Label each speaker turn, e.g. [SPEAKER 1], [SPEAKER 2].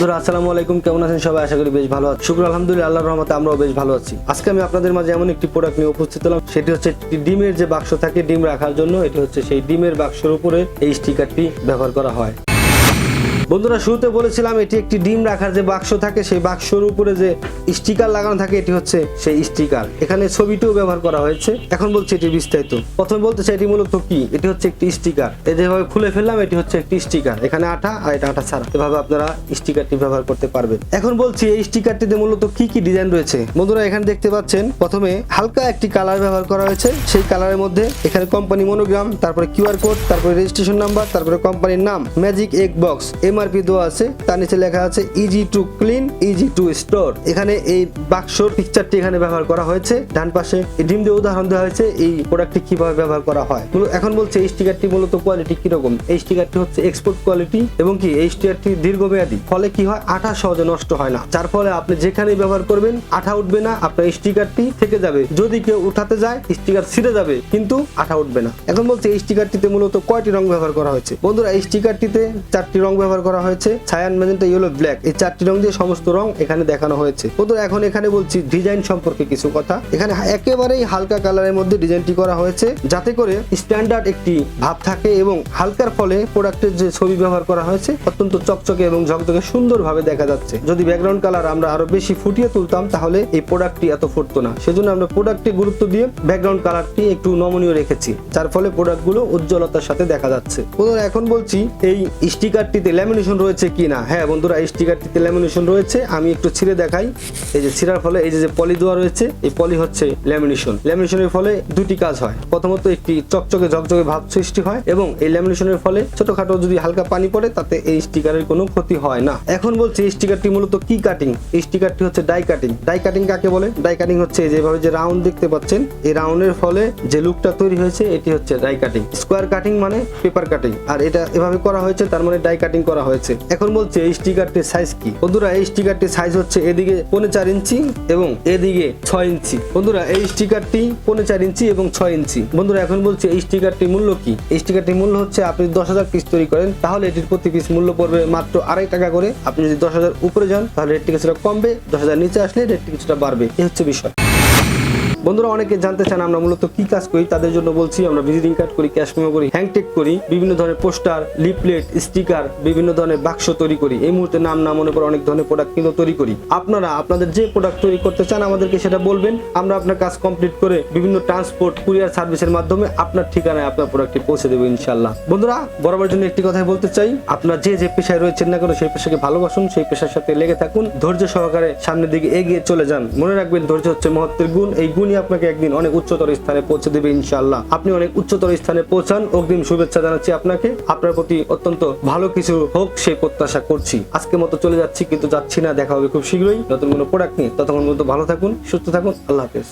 [SPEAKER 1] বন্ধুরা, আসসালামু আলাইকুম। কেমন আছেন সবাই? আশা করি বেশ ভালো আছি শুক্র, আলহামদুলিল্লাহ, আল্লাহর রহমতে আমরাও বেশ ভালো আছি। আজকে আমি আপনাদের মাঝে এমন একটি প্রোডাক্ট নিয়ে উপস্থিত হলাম। সেটি হচ্ছে ডিমের যে বাক্স থাকে ডিম রাখার জন্য, এটি হচ্ছে সেই ডিমের বাক্সের উপরে এই স্টিকারটি ব্যবহার করা হয়। বন্ধুরা, শুরুতে বলেছিলাম এটি একটি ডিম রাখার যে বাক্স থাকে, সেই বাক্সের উপরে যে স্টিকার লাগানো থাকে, এটি হচ্ছে সেই স্টিকার। এখানে ছবিটিও ব্যবহার করা হয়েছে। এখন বলছি এটি বিস্তারিত। প্রথমে বলতে চাই এটি মূলত কি? এটি হচ্ছে একটি স্টিকার। এই যেভাবে খুলে ফেললাম, এটি হচ্ছে একটি স্টিকার। এখানে আঠা আর এটা আঠা ছাড়া। এভাবে আপনারা স্টিকারটি ব্যবহার করতে পারবেন। এখন বলছি, এই স্টিকারটিতে মূলত কি কি ডিজাইন রয়েছে? বন্ধুরা, এখানে দেখতে পাচ্ছেন, প্রথমে হালকা একটি কালার ব্যবহার করা হয়েছে। সেই কালারের মধ্যে এখানে কোম্পানি মনোগ্রাম, তারপরে কিউআর কোড, তারপরে রেজিস্ট্রেশন নাম্বার, তারপরে কোম্পানির নাম, ম্যাজিক এগ বক্স। এমআরপি দেওয়া আছে, তার নিচে লেখা আছে easy to clean easy to store এখানে এই বাক্সর পিকচারটি এখানে ব্যবহার করা হয়েছে। ডান পাশে ডিম দিয়ে উদাহরণ দেওয়া হয়েছে, এই প্রোডাক্টটি কীভাবে ব্যবহার করা হয়। এখন বলছে এই স্টিকারটি মূলত কোয়ালিটি কীরকম? এই স্টিকারটি হচ্ছে এক্সপোর্ট কোয়ালিটি এবং কি? এই স্টিকারটি দীর্ঘমেয়াদী। ফলে কি হয়? আঠা সহজে নষ্ট হয় না। যার ফলে আপনি যেখানেই ব্যবহার করবেন, আঠা উঠবে না, আপনার স্টিকারটি থেকে যাবে। যদি কেউ উঠাতে যায় স্টিকার ছিঁড়ে যাবে, কিন্তু আঠা উঠবে না। এখন বলছে এই স্টিকারটিতে মূলত কয়টি রং ব্যবহার করা হয়েছে? বন্ধুরা, এই স্টিকারটিতে চারটি রং ব্যবহার করা হয়েছে। ছায়ান ম্যাজেন্টা ইয়েলো ব্ল্যাক এই চারটি রং দিয়ে সমস্ত রং এখানে দেখানো হয়েছে। বন্ধুরা এখন এখানে বলছি ডিজাইন সম্পর্কে কিছু কথা। এখানে একেবারেই হালকা কালারের মধ্যে ডিজাইনটি করা হয়েছে। যাতে করে স্ট্যান্ডার্ড একটি ভাব থাকে এবং হালকার ফলে প্রোডাক্টের যে ছবি ব্যবহার করা হয়েছে, অত্যন্ত চকচকে এবং ঝকঝকে সুন্দরভাবে দেখা যাচ্ছে। যদি ব্যাকগ্রাউন্ড কালার আমরা আরও বেশি ফুটিয়ে তুলতাম, তাহলে এই প্রোডাক্টটি এত ফুটতো না। সেজন্য আমরা প্রোডাক্টে গুরুত্ব দিয়ে ব্যাকগ্রাউন্ড কালারটি একটু নমনীয় রেখেছি। যার ফলে প্রোডাক্টগুলো উজ্জ্বলতার সাথে দেখা যাচ্ছে। এখন বলছি, এই স্টিকারটিতে ল্যামিনেশন রয়েছে কি না হ্যাঁ বন্ধুরা, এই স্টিকারটিতে ল্যামিনেশন রয়েছে। আমি একটু ছিঁড়ে দেখাই। এই যে ছিঁড়ার ফলে এই যে পলি দেওয়া রয়েছে, এই পলি হচ্ছে ল্যামিনেশন ল্যামিনেশনের ফলে দুটি কাজ হয়। প্রথমত, একটি চকচকে, ঝকঝকে ভাব সৃষ্টি হয় এবং এই ল্যামিনেশনের ফলে ছোটখাটো যদি হালকা পানি পড়ে, তাতে এই স্টিকারের কোনো ক্ষতি হয় না। এখন বলছি, এই স্টিকারটি মূলত কি কাটিং এই স্টিকারটি হচ্ছে ডাই কাটিং ডাই কাটিং কাকে বলে? ডাই কাটিং হচ্ছে যেভাবে যে রাউন্ড দেখতে পাচ্ছেন, এই রাউন্ডের ফলে যে লুকটা তৈরি হয়েছে, এটি হচ্ছে ডাই কাটিং স্কোয়ার কাটিং মানে পেপার কাটিং আর এটা এভাবে করা হয়েছে, তার মানে ডাই কাটিং করা হয়েছে। এখন বলছে, এই স্টিকারটির সাইজ কি? বন্ধুরা, এই স্টিকারটির সাইজ হচ্ছে এদিকে পৌনে চার ইঞ্চি এবং এদিকে ছয় ইঞ্চি। বন্ধুরা, এই স্টিকারটি পৌনে চার ইঞ্চি এবং ছয় ইঞ্চি। বন্ধুরা, এখন বলছে, এই স্টিকারটির মূল্য কি? এই স্টিকারটির মূল্য হচ্ছে, আপনি দশ হাজার পিস তৈরি করেন, তাহলে এটির প্রতি পিস মূল্য পড়বে মাত্র আড়াই টাকা করে। আপনি যদি দশ হাজার উপরে যান, তাহলে রেটটি কিছুটা কমবে, দশ হাজার নিচে আসলে রেটটি কিছুটা বাড়বে। এই হচ্ছে বিষয়। বন্ধুরা, অনেকে জানতে চান আমরা মূলত কি কাজ করি, তাদের জন্য বলছি আমরা ভিজিটিং কার্ড করি ক্যাশ মেমো করি হ্যাংটেক করি, বিভিন্ন ধরনের পোস্টার লিফলেট স্টিকার বিভিন্ন ধরনের বাক্স তৈরি করি। এই মুহূর্তে নাম না মনে করে অনেক ধরনের প্রোডাক্ট কিন্তু তৈরি করি। আপনারা, আপনাদের যে প্রোডাক্ট তৈরি করতে চান আমাদেরকে সেটা বলবেন। আমরা আপনার কাজ কমপ্লিট করে বিভিন্ন ট্রান্সপোর্ট কুরিয়ার সার্ভিসের মাধ্যমে আপনার ঠিকানায় আপনার প্রোডাক্টটি পৌঁছে দেবো ইনশাল্লাহ বন্ধুরা বরাবর জন্য একটি কথাই বলতে চাই, আপনার যে যে পেশায় রয়েছেন না কেন, সেই পেশাকে ভালোবাসুন, সেই পেশার সাথে লেগে থাকুন, ধৈর্য সহকারে সামনের দিকে এগিয়ে চলে যান। মনে রাখবেন, ধৈর্য হচ্ছে মহত্বের গুণ, এই গুণই আপনাকে একদিন অনেক উচ্চতর স্থানে পৌঁছে দেবে ইনশাআল্লাহ। আপনি অনেক উচ্চতর স্থানে পৌঁছান, অগ্রিম শুভেচ্ছা জানাচ্ছি আপনাকে। আপনার প্রতি অত্যন্ত ভালো কিছু হোক, সেই প্রত্যাশা করছি। আজকে মতো চলে যাচ্ছি, কিন্তু যাচ্ছি না, দেখা হবে খুব শীঘ্রই নতুন কোনো প্রোডাক্ট নিয়ে। ততক্ষণ পর্যন্ত ভালো থাকুন, সুস্থ থাকুন, আল্লাহ হাফেজ।